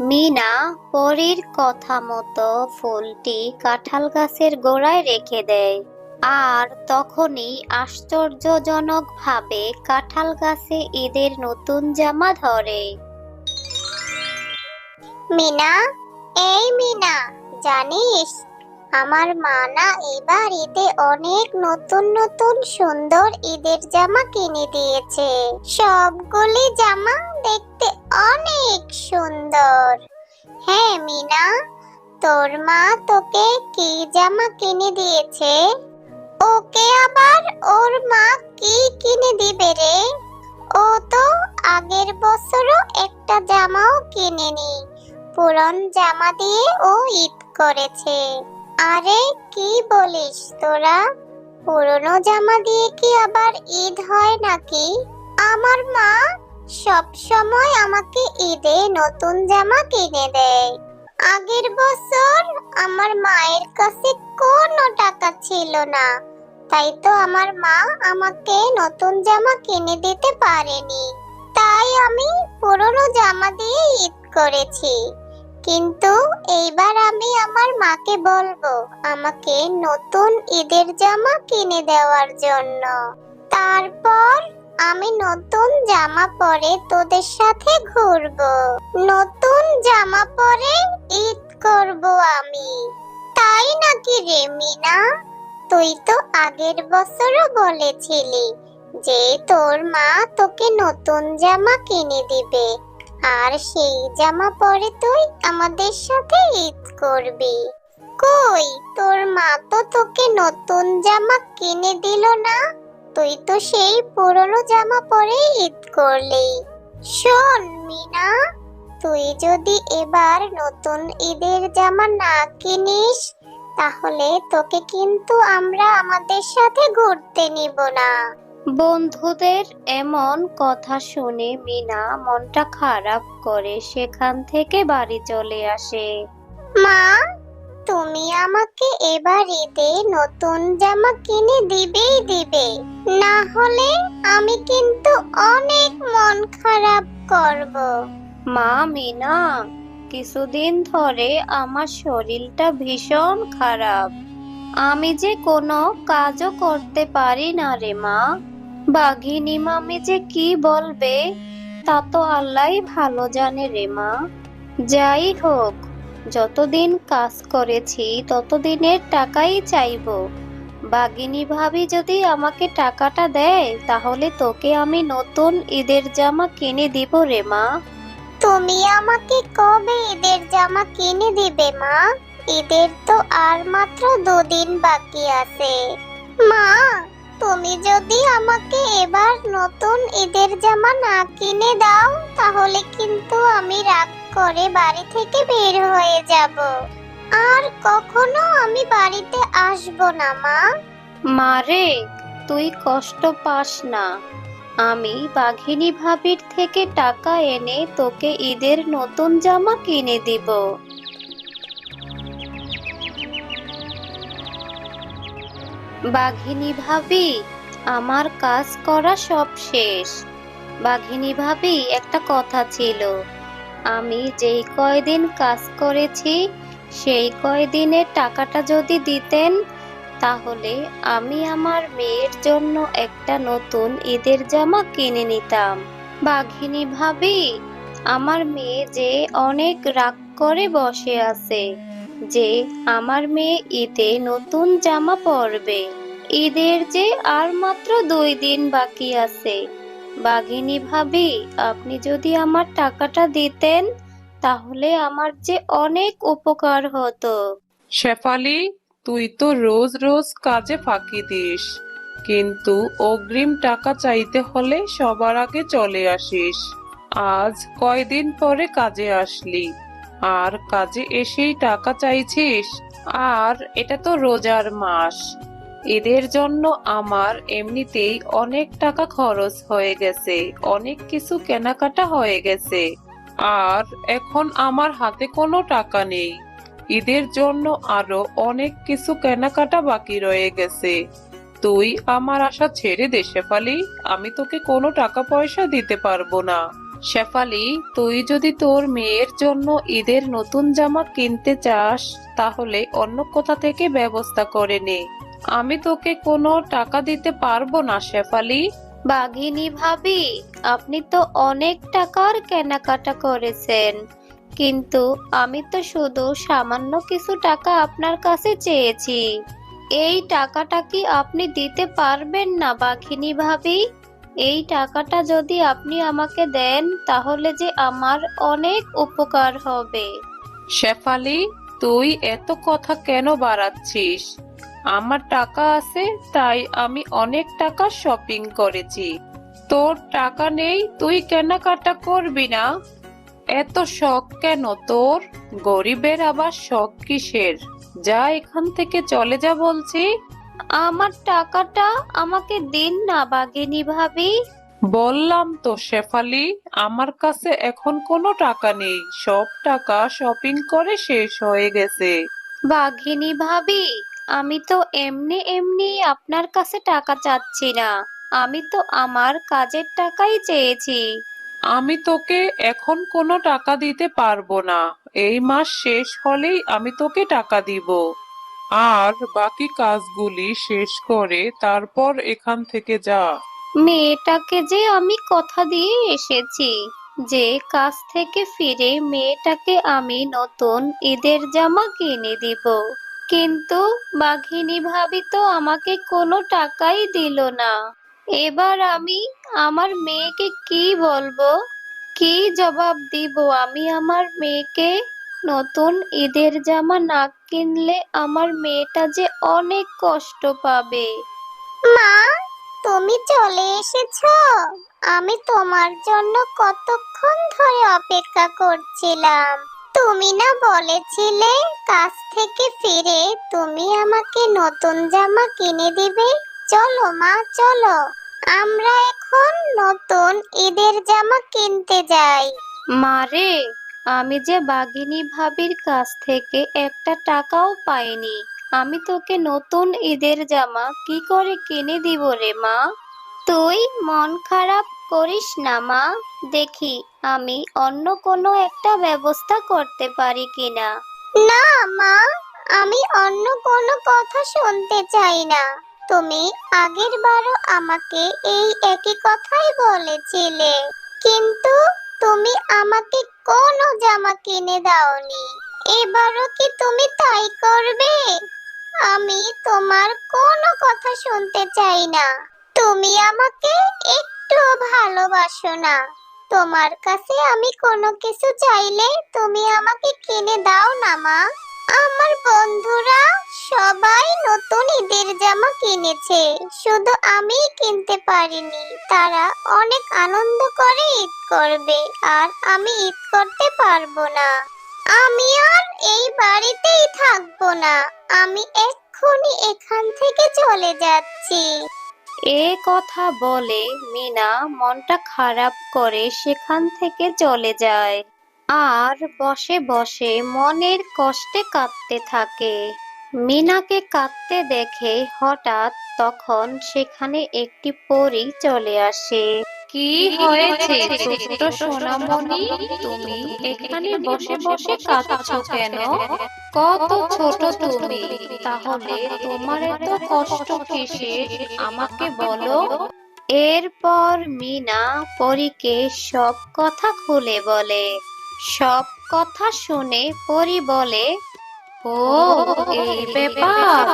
মিনা পরীর কথা মতো ফুলটি কাঁঠাল গাছের গোড়ায় রেখে দেয়। আর তখনই আশ্চর্যজনকভাবে কাঁঠাল গাছে ঈদের নতুন জামা ধরে। মিনা, এই মিনা, জানিস আমার মা না এবার ঈদে অনেক নতুন নতুন সুন্দর ঈদের জামা কিনে দিয়েছে। সবগুলি জামা দেখতে অনেক সুন্দর। হ্যাঁ মিনা, তোর মা তোকে কি জামা কিনে দিয়েছে? ওকে আবার ওর মা কি কিনে দিবে রে? ও তো আগের বছরও একটা জামাও কিনেনি। পুরন জামা দিয়ে ও ঈদ করেছে। আরে, কি বলিস তোরা? পুরনো জামা দিয়ে কি আবার ঈদ হয় নাকি? আমার মা সব সময় আমাকে ঈদে নতুন জামা কিনে দেয়। আগের বছর আমার মায়ের কাছে কোনো টাকা ছিল না। তাই তো আমার মা আমাকে নতুন জামা কিনে দিতে পারেনি। তাই আমি পুরনো জামা দিয়ে ঈদ করেছি। কিন্তু এইবার আমি আমার মাকে বলব, আমাকে নতুন ঈদের জামা কিনে দেওয়ার জন্য। তারপর আমি নতুন জামা পরে তোদের সাথে ঘুরবো। নতুন জামা পরে ঈদ করব আমি। তাই নাকি রে মিনা? তুই তো আগের বছরও বলেছিলি যে তোর মা তোকে নতুন জামা কিনে দিবে। আর সেই জামা পরে তুই আমাদের সাথে ঈদ করবি। কই, তোর মা তো তোকে নতুন জামা কিনে দিল না? তুই তো সেই পুরনো জামা পরে ঈদ করলি। শোন, মিনা, তুই যদি এবার নতুন ঈদের জামা না কিনিস, তাহলে তোকে কিন্তু আমরা আমাদের সাথে ঘুরতে নিব না। বন্ধুদের এমন কথা শুনে মিনা মনটা খারাপ করে সেখান থেকে বাড়ি চলে আসে। মা তুমি আমাকে এবার ঈদে নতুন জামা কিনে দিবেই দিবে। না হলে আমি কিন্তু অনেক মন খারাপ করব। মা মিনা কিছুদিন ধরে আমার শরীরটা ভীষণ খারাপ। আমি যে কোনো কাজও করতে পারি না রে মা। বাঘিনী মামি যে কি বলবে, তা তো আল্লাহই ভালো জানে রে মা। যাই হোক, যতদিন কাজ করেছি, ততদিনের টাকাই চাইব। বাগিনী ভাবি যদি আমাকে টাকাটা দেয়, তাহলে তোকে আমি নতুন ঈদের জামা কিনে দিব রে মা। তুমি আমাকে কবে ঈদের জামা কিনে দিবে মা? ঈদের তো আর মাত্র দুদিন বাকি আছে। মা তুমি যদি আমাকে এবার নতুন ঈদের জামা না কিনে দাও, তাহলে কিন্তু আমি রাগ করে বাড়ি থেকে বের হয়ে যাব। আর কখনো আমি বাড়িতে আসব না, মা। মারে তুই কষ্ট পাস না। আমি বাঘিনী ভাবির থেকে টাকা এনে তোকে ঈদের নতুন জামা কিনে দিব। বাঘিনী ভাবি, আমার কাজ করা সব শেষ। বাঘিনী ভাবি, একটা কথা ছিল, আমি যেই কয়দিন কাজ করেছি, সেই কয়দিনের টাকাটা যদি দিতেন, তাহলে আমি আমার মেয়ের জন্য একটা নতুন ঈদের জামা কিনে নিতাম। বাঘিনী ভাবি, আমার মেয়ে যে অনেক রাগ করে বসে আছে যে আমার মেয়ে ঈদে নতুন জামা পরবে। ঈদের যে আর মাত্র দুই দিন বাকি আছে। বাঘিনী ভাবি, আপনি যদি আমার টাকাটা দিতেন, তাহলে আমার যে অনেক উপকার হতো। শেফালি, তুই তো রোজ রোজ কাজে ফাঁকি দিস। কিন্তু অগ্রিম টাকা চাইতে হলে সবার আগে চলে আসিস। আজ কয়দিন পরে কাজে আসলি? আর কাজে এসেই টাকা চাইছিস? আর এটা তো রোজার মাস। এদের জন্য আমার এমনিতেই অনেক টাকা খরচ হয়ে গেছে, অনেক কিছু কেনাকাটা হয়ে গেছে। আর এখন আমার হাতে কোনো টাকা নেই। ঈদের জন্য আরও অনেক কিছু কেনাকাটা বাকি রয়ে গেছে। তুই আমার আশা ছেড়ে দেশে শেফালি আমি তোকে কোনো টাকা পয়সা দিতে পারব না। শেফালি, তুই যদি তোর মেয়ের জন্য ঈদের নতুন জামা কিনতে চাস, তাহলে অন্য কোথা থেকে ব্যবস্থা করে নে? আমি তোকে কোনো টাকা দিতে পারব না, শেফালি। বাঘিনী ভাবি, আপনি তো অনেক টাকার কেনাকাটা করেছেন। কিন্তু আমি তো শুধু সামান্য কিছু টাকা আপনার কাছে চেয়েছি। এই টাকাটা কি আপনি দিতে পারবেন না, বাঘিনী ভাবি? এই টাকাটা যদি আপনি আমাকে দেন, তাহলে যে আমার অনেক উপকার হবে। শেফালি, তুই এত কথা কেন বাড়াচ্ছিস? আমার টাকা আছে, তাই আমি অনেক টাকা শপিং করেছি। তোর টাকা নেই, তুই কেনাকাটা করবি না। এত শখ কেন তোর? গরিবের আবার শখ কিসের? যা এখান থেকে চলে যা বলছি। আমার টাকাটা আমাকে দিন না বাঘিনী ভাবি। বললাম তো শেফালি আমার কাছে এখন কোনো টাকা নেই। সব টাকা শপিং করে শেষ হয়ে গেছে। বাঘিনী ভাবি আমি তো এমনি এমনি আপনার কাছে টাকা চাচ্ছি না। আমি তো আমার কাজের টাকাই চেয়েছি। আমি তোকে এখন কোনো টাকা দিতে পারব না। এই মাস শেষ হলেই আমি তোকে টাকা দিব। আর বাকি কাজগুলি শেষ করে তারপর এখান থেকে যা। মেয়েটাকে যে আমি কথা দিয়ে এসেছি, যে কাজ থেকে ফিরে মেয়েটাকে আমি নতুন ঈদের জামা কিনে দিব। কিন্তু বাঘিনী ভাবি তো আমাকে কোনো টাকাই দিল না। এবার আমি আমার মেয়েকে কি বলব? কি জবাব দিব আমি আমার মেয়েকে? নতুন ঈদের জামা না কিনলে আমার মেয়েটা যে অনেক কষ্ট পাবে। মা তুমি চলে এসেছ। আমি তোমার জন্য কতক্ষণ ধরে অপেক্ষা করছিলাম। তুমি না বলেছিলে কাজ থেকে ফিরে তুমি আমাকে নতুন জামা কিনে দিবে। চলো মা চলো। আমরা এখন নতুন ঈদের জামা কিনতে যাই। মারে আমি যে বাঘিনী ভাবির কাছ থেকে একটা টাকাও পাইনি। আমি তোকে নতুন ঈদের জামা কি করে কিনে দিব রে মা? তুই মন খারাপ করিস না মা। দেখি আমি অন্য কোনো একটা ব্যবস্থা করতে পারি কিনা। না মা, আমি অন্য কোনো কথা শুনতে চাই না। তুমি আগের বারও আমাকে এই একই কথাই বলেছিলে। কিন্তু তুমি আমাকে কোনো জামা কিনে দাওনি। এবারও কি তুমি তাই করবে? আমি তোমার কোনো কথা শুনতে চাই না। তুমি আমাকে একটু ভালোবাসো না। তোমার কাছে আমি কোনো কিছু চাইলে তুমি আমাকে কিনে দাও না, মা। আমার বন্ধুরা সবাই নতুন কিনেছে শুধু আমি কিনতে পারিনি, তারা অনেক আনন্দ করে ঈদ করবে, আর আমি ঈদ করতে পারব না। আমি আর এই বাড়িতেই থাকব না, আমি এক্ষুনি এখান থেকে চলে যাচ্ছি। এ কথা বলে মিনা মনটা খারাপ করে সেখান থেকে চলে যায়। আর বসে বসে মনের কষ্টে কাঁদতে থাকে। মিনাকে কাঁদতে দেখে হঠাৎ তখন সেখানে একটি পরী চলে আসে। কি হয়েছে ছোট্ট সোনামণি তুমি এখানে বসে বসে কাঁদছো কেন? কত ছোট তুমি তাহলে তোমার এত কষ্ট কিসের? আমাকে বলো। এরপর মিনা পরীকে সব কথা খুলে বলে। সব কথা শুনে পরী বলে ও এই ব্যাপার,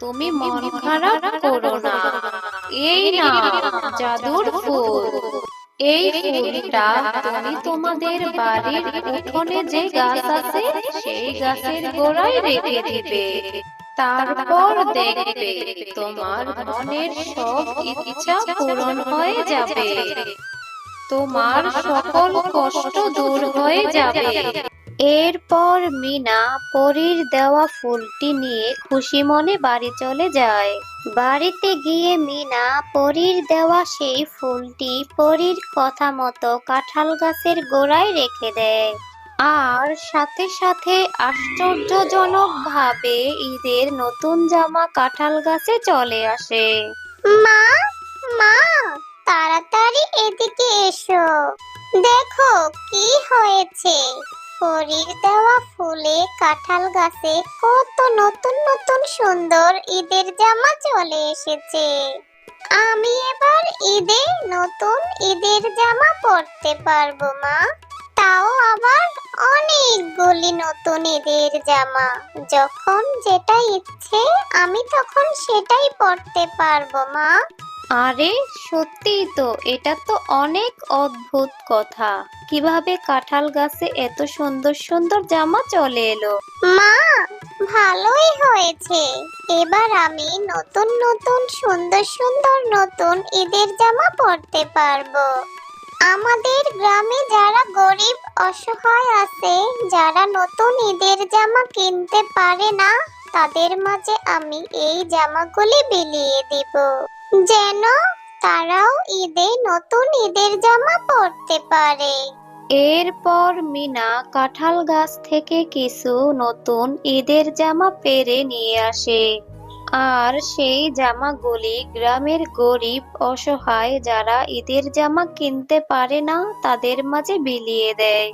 তুমি মন খারাপ করো না। এই না জাদুর ফুল। এই ফুলটা তুমি তোমাদের বাড়ির উঠোনে যে গাছ আছে, সেই গাছের গোড়ায় রেখে দিবে। তারপর দেখবে তোমার মনের সব ইচ্ছা পূরণ হয়ে যাবে। তোমার সকল কষ্ট দূর হয়ে যাবে। এরপর মিনা পরীর দেওয়া ফুলটি নিয়ে খুশি মনে বাড়ি চলে যায়। বাড়িতে গিয়ে মিনা পরীর দেওয়া সেই ফুলটি পরীর কথা মতো কাঁঠাল গাছের গোড়ায় রেখে দেয়। আর সাথে সাথে আশ্চর্যজনক ভাবে ঈদের নতুন জামা কাঁঠাল গাছে চলে আসে। মা মা, তাড়াতাড়ি এদিকে এসো। দেখো কি হয়েছে। পরীর দেওয়া ফুলে কাঁঠাল গাছে কত নতুন নতুন সুন্দর ঈদের জামা চলে এসেছে। আমি এবার ঈদে নতুন ঈদের জামা পরতে পারব, মা। তাও আবার অনেকগুলি নতুন ঈদের জামা। যখন যেটা ইচ্ছে, আমি তখন সেটাই পরতে পারব, মা। আরে, সত্যিই তো, এটা তো অনেক অদ্ভুত কথা। কীভাবে কাঁঠাল গাছে এত সুন্দর সুন্দর জামা চলে এলো? মা, ভালোই হয়েছে। এবার আমি নতুন নতুন সুন্দর সুন্দর নতুন ঈদের জামা পরতে পারব। আমাদের গ্রামে যারা গরিব, অসহায় আছে, যারা নতুন ঈদের জামা কিনতে পারে না, তাদের মাঝে আমি এই জামাগুলি বিলিয়ে দিব। যেন তারাও ঈদে নতুন ঈদের জামা পরতে পারে। এরপর মিনা কাঁঠাল গাছ থেকে কিছু নতুন ঈদের জামা পেরে নিয়ে আসে। আর সেই জামাগুলি গ্রামের গরিব, অসহায় যারা ঈদের জামা কিনতে পারে না, তাদের মাঝে বিলিয়ে দেয়।